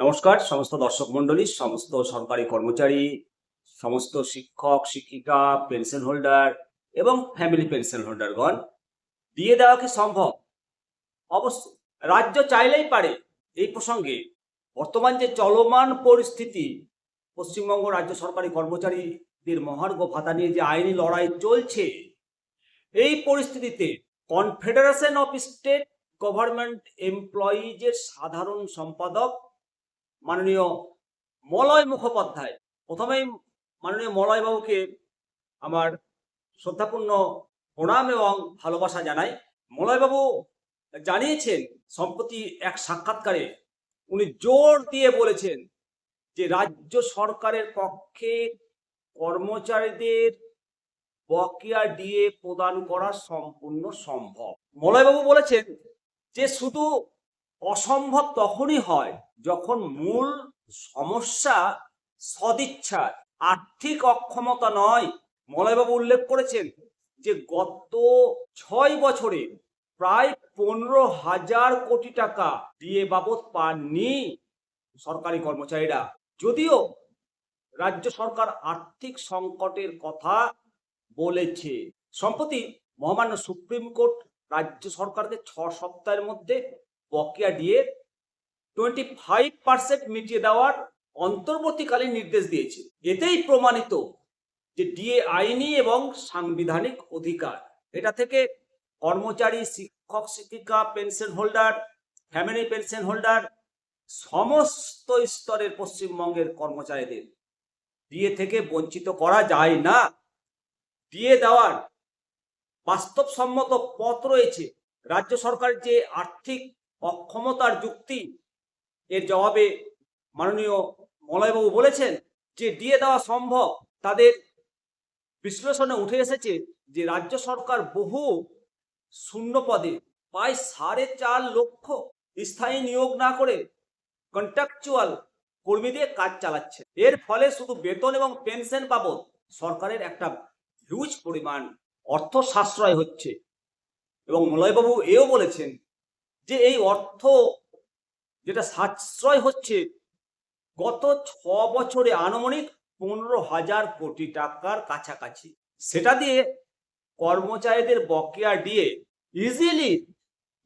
নমস্কার, সমস্ত দর্শক মন্ডলী সমস্ত সরকারি কর্মচারী, সমস্ত শিক্ষক, শিক্ষিকা, পেনশন হোল্ডার এবং ফ্যামিলি পেনশন হোল্ডারগণ দিয়ে দেওয়া কি সম্ভব? অবশ্যই রাজ্য চাইলেই পারে। এই প্রসঙ্গে বর্তমান যে চলমান পরিস্থিতি, পশ্চিমবঙ্গ রাজ্য সরকারি কর্মচারীদের মহার্ঘ ভাতা নিয়ে যে আইনি লড়াই চলছে, এই পরিস্থিতিতে কনফেডারেশন অফ স্টেট গভর্নমেন্ট এমপ্লয়িজের সাধারণ সম্পাদক মাননীয় মলয় মুখোপাধ্যায়। প্রথমেই মাননীয় মলয় বাবুকে আমার শ্রদ্ধাপূর্ণ প্রণাম এবং ভালোবাসা জানাই। মলয়বাবু জানিয়েছেন, সম্প্রতি এক সাক্ষাৎকারে উনি জোর দিয়ে বলেছেন যে, রাজ্য সরকারের পক্ষে কর্মচারীদের বকেয়া ডিএ প্রদান করা সম্পূর্ণ সম্ভব। মলয়বাবু বলেছেন যে, শুধু অসম্ভব তখনই হয় যখন মূল সমস্যা সদিচ্ছার আর্থিক অক্ষমতা নয়, মলয়বাবু উল্লেখ করেছেন যে গত ছয় বছরে প্রায় পনেরো হাজার কোটি টাকা দিয়ে বাবদ পাননি সরকারি কর্মচারীরা। যদিও রাজ্য সরকার আর্থিক সংকটের কথা বলেছে। সম্প্রতি মহামান্য সুপ্রিম কোর্ট রাজ্য সরকারকে ছ সপ্তাহের মধ্যে বকেয়া দিয়ে টোয়েন্টি ফাইভ পার্সেন্ট মিটিয়ে দেওয়ার অন্তর্বর্তীকালীন নির্দেশ দিয়েছে। এতেই প্রমাণিত যে ডিএ আইনি এবং সাংবিধানিক অধিকার। এটা থেকে কর্মচারী, শিক্ষক, শিক্ষিকা, pension holder, family pension holder, সমস্ত স্তরের পশ্চিমবঙ্গের কর্মচারীদের ডিএ থেকে বঞ্চিত করা যায় না। ডিএ দেওয়ার বাস্তবসম্মত পথ রয়েছে। রাজ্য সরকারের যে আর্থিক অক্ষমতার যুক্তি এর জবাবে মাননীয় মলয়বাবু বলেছেন যে দিয়ে দেওয়া সম্ভব। তাদের বিশ্লেষণে উঠে এসেছে যে রাজ্য সরকার বহু শূন্য পদে প্রায় সাড়ে চার লক্ষ স্থায়ী নিয়োগ না করে কন্ট্রাকচুয়াল কর্মী দিয়ে কাজ চালাচ্ছে। এর ফলে শুধু বেতন এবং পেনশন বাবদ সরকারের একটা হিউজ পরিমাণ অর্থ সাশ্রয় হচ্ছে। এবং মলয়বাবু এও বলেছেন যে এই অর্থ যেটা সাশ্রয় হচ্ছে, গত ছ বছরে আনুমানিক পনেরো হাজার কোটি টাকার কাছাকাছি। সেটা দিয়ে কর্মচারীদের বকেয়া দিয়ে ইজিলি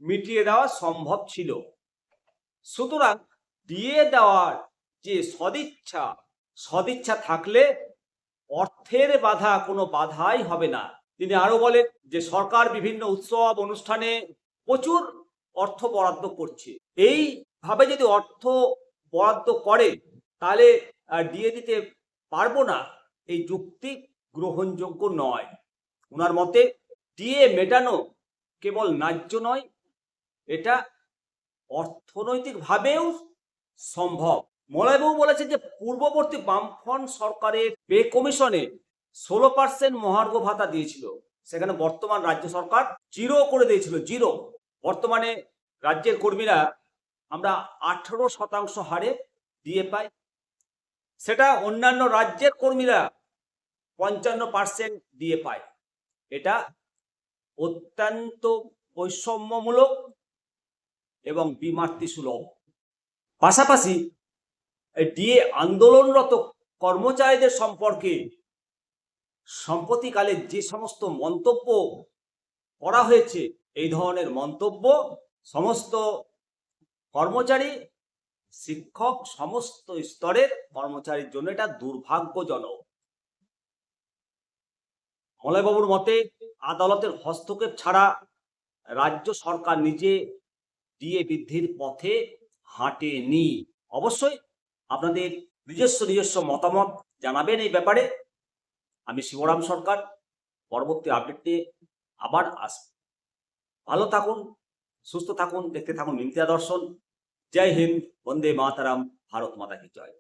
মিটিয়ে দেওয়া সম্ভব ছিল। সুতরাং দিয়ে দেওয়ার যে সদিচ্ছা সদিচ্ছা থাকলে অর্থের বাধা কোনো বাধাই হবে না। তিনি আরও বলেন যে সরকার বিভিন্ন উৎসব, অনুষ্ঠানে প্রচুর অর্থ বরাদ্দ করছে। এইভাবে যদি অর্থ বরাদ্দ করে, তাহলে দিয়ে দিতে পারব না। এই যুক্তি গ্রহণযোগ্য নয়। ওনার মতে, দিয়ে মেটানো কেবল ন্যায্য নয়, এটা অর্থনৈতিকভাবেও সম্ভব। মলয়বাবু বলেছেন যে, পূর্ববর্তী বামফ্রন্ট সরকারের পে কমিশনে ষোলো পার্সেন্ট মহার্ঘ ভাতা দিয়েছিল। সেখানে বর্তমান রাজ্য সরকার জিরো করে দিয়েছিল, জিরো। বর্তমানে রাজ্যের কর্মীরা আমরা আঠেরো শতাংশ হারে দিয়ে পাই। সেটা অন্যান্য রাজ্যের কর্মীরা পঞ্চান্ন পার্সেন্ট দিয়ে পায়। এটা অত্যন্ত বৈষম্যমূলক এবং বিমাতৃসুলভ। পাশাপাশি ডিএ আন্দোলনরত কর্মচারীদের সম্পর্কে সম্প্রতিকালে যে সমস্ত মন্তব্য করা হয়েছে, এই ধরনের মন্তব্য সমস্ত কর্মচারী, শিক্ষক সমস্ত স্তরের কর্মচারীর জন্য এটা দুর্ভাগ্যজনক। মলয়বাবুর মতে, আদালতের হস্তক্ষেপ ছাড়া রাজ্য সরকার নিজে ডিএ বৃদ্ধির পথে হাঁটেনি। অবশ্যই আপনাদের নিজস্ব নিজস্ব মতামত জানাবেন এই ব্যাপারে। আমি শিবরাম সরকার, পরবর্তী আপডেট আবার আসব ভালো থাকুন, সুস্থ থাকুন, দেখতে থাকুন মিন্তিয়া দর্শন। জয় হিন্দ বন্দে মাতারাম ভারত মাতা কি জয়।